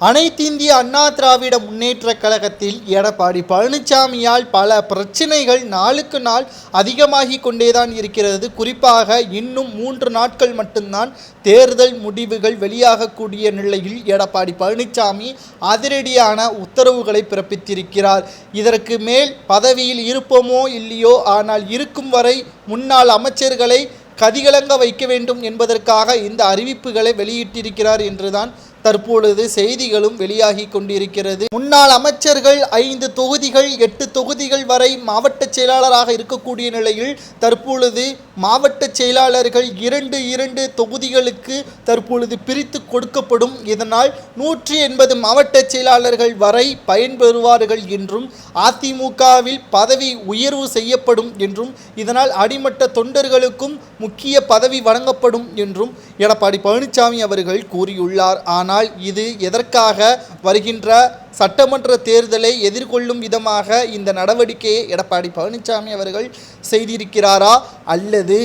அனைத்திந்திய அண்ணா திராவிட முன்னேற்ற கழகத்தில் எடப்பாடி பழனிசாமியால் பல பிரச்சனைகள் நாளுக்கு நாள் அதிகமாகி கொண்டேதான் இருக்கிறது. குறிப்பாக இன்னும் மூன்று நாட்கள் மட்டும்தான் தேர்தல் முடிவுகள் வெளியாகக்கூடிய நிலையில் எடப்பாடி பழனிசாமி அதிரடியான உத்தரவுகளை பிறப்பித்திருக்கிறார். இதற்கு மேல் பதவியில் இருப்போமோ இல்லையோ ஆனால் இருக்கும் வரை முன்னாள் அமைச்சர்களை கதிகலங்க வைக்க வேண்டும் என்பதற்காக இந்த அறிவிப்புகளை வெளியிட்டிருக்கிறார் என்றுதான் தற்பொழுது செய்திகளும் வெளியாகி கொண்டிருக்கிறது. முன்னாள் அமைச்சர்கள் ஐந்து தொகுதிகள் எட்டு தொகுதிகள் வரை மாவட்ட செயலாளராக இருக்கக்கூடிய நிலையில் தற்பொழுது மாவட்ட செயலாளர்கள் இரண்டு இரண்டு தொகுதிகளுக்கு தற்பொழுது பிரித்து கொடுக்கப்படும். இதனால் நூற்றி எண்பது மாவட்ட செயலாளர்கள் வரை பயன்பெறுவார்கள் என்றும் அதிமுகவில் பதவி உயர்வு செய்யப்படும் என்றும் இதனால் அடிமட்ட தொண்டர்களுக்கும் முக்கிய பதவி வழங்கப்படும் என்றும் எடப்பாடி பழனிசாமி அவர்கள் கூறியுள்ளார். ஆனால் இது எதற்காக வருகின்ற சட்டமன்ற தேர்தலை எதிர்கொள்ளும் விதமாக இந்த நடவடிக்கையை எடப்பாடி பழனிசாமி அவர்கள் செய்திருக்கிறாரா? அல்லது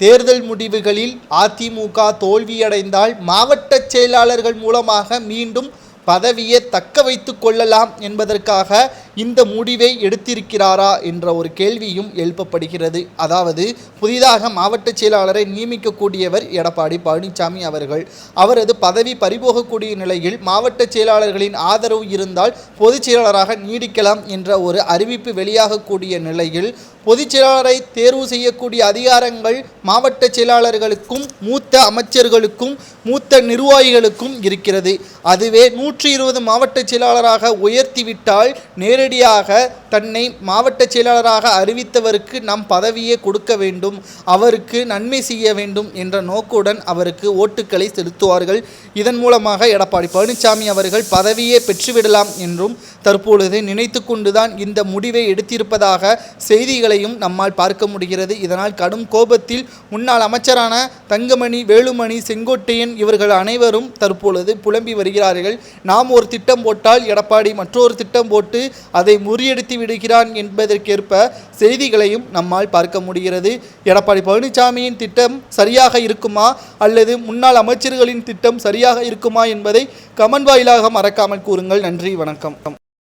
தேர்தல் முடிவுகளில் அதிமுக தோல்வியடைந்தால் மாவட்ட செயலாளர்கள் மூலமாக மீண்டும் பதவியை தக்க வைத்து கொள்ளலாம் என்பதற்காக இந்த முடிவை எடுத்திருக்கிறாரா என்ற ஒரு கேள்வியும் எழுப்பப்படுகிறது. அதாவது புதிதாக மாவட்ட செயலாளரை நியமிக்கக்கூடியவர் எடப்பாடி பழனிசாமி அவர்கள். அவரது பதவி பறிபோகக்கூடிய நிலையில் மாவட்ட செயலாளர்களின் ஆதரவு இருந்தால் பொதுச் செயலாளராக நீடிக்கலாம் என்ற ஒரு அறிவிப்பு வெளியாகக்கூடிய நிலையில் பொதுச் செயலாளரை தேர்வு செய்யக்கூடிய அதிகாரங்கள் மாவட்ட செயலாளர்களுக்கும் மூத்த அமைச்சர்களுக்கும் மூத்த நிர்வாகிகளுக்கும் இருக்கிறது. அதுவே நூற்றி இருபது மாவட்ட செயலாளராக உயர்த்திவிட்டால் நேரடியாக தன்னை மாவட்ட செயலாளராக அறிவித்தவருக்கு நாம் பதவியை கொடுக்க வேண்டும் அவருக்கு நன்மை செய்ய வேண்டும் என்ற நோக்குடன் அவருக்கு ஓட்டுக்களை செலுத்துவார்கள். இதன் மூலமாக எடப்பாடி பழனிசாமி அவர்கள் பதவியை பெற்றுவிடலாம் என்றும் தற்பொழுது நினைத்து கொண்டுதான் இந்த முடிவை எடுத்திருப்பதாக செய்திகளையும் நம்மால் பார்க்க முடிகிறது. இதனால் கடும் கோபத்தில் முன்னாள் அமைச்சரான தங்கமணி வேலுமணி செங்கோட்டையன் இவர்கள் அனைவரும் தற்பொழுது புலம்பி வருகிறார்கள். நாம் ஒரு திட்டம் போட்டால் எடப்பாடி மற்றொரு திட்டம் போட்டு அதை முறியடித்து விடுகிறான் என்பதற்கேற்ப செய்திகளையும் நம்மால் பார்க்க முடிகிறது. எடப்பாடி பழனிசாமியின் திட்டம் சரியாக இருக்குமா? அல்லது முன்னாள் அமைச்சர்களின் திட்டம் சரியாக இருக்குமா என்பதை கமன் வாயிலாக மறக்காமல் கூறுங்கள். நன்றி வணக்கம்.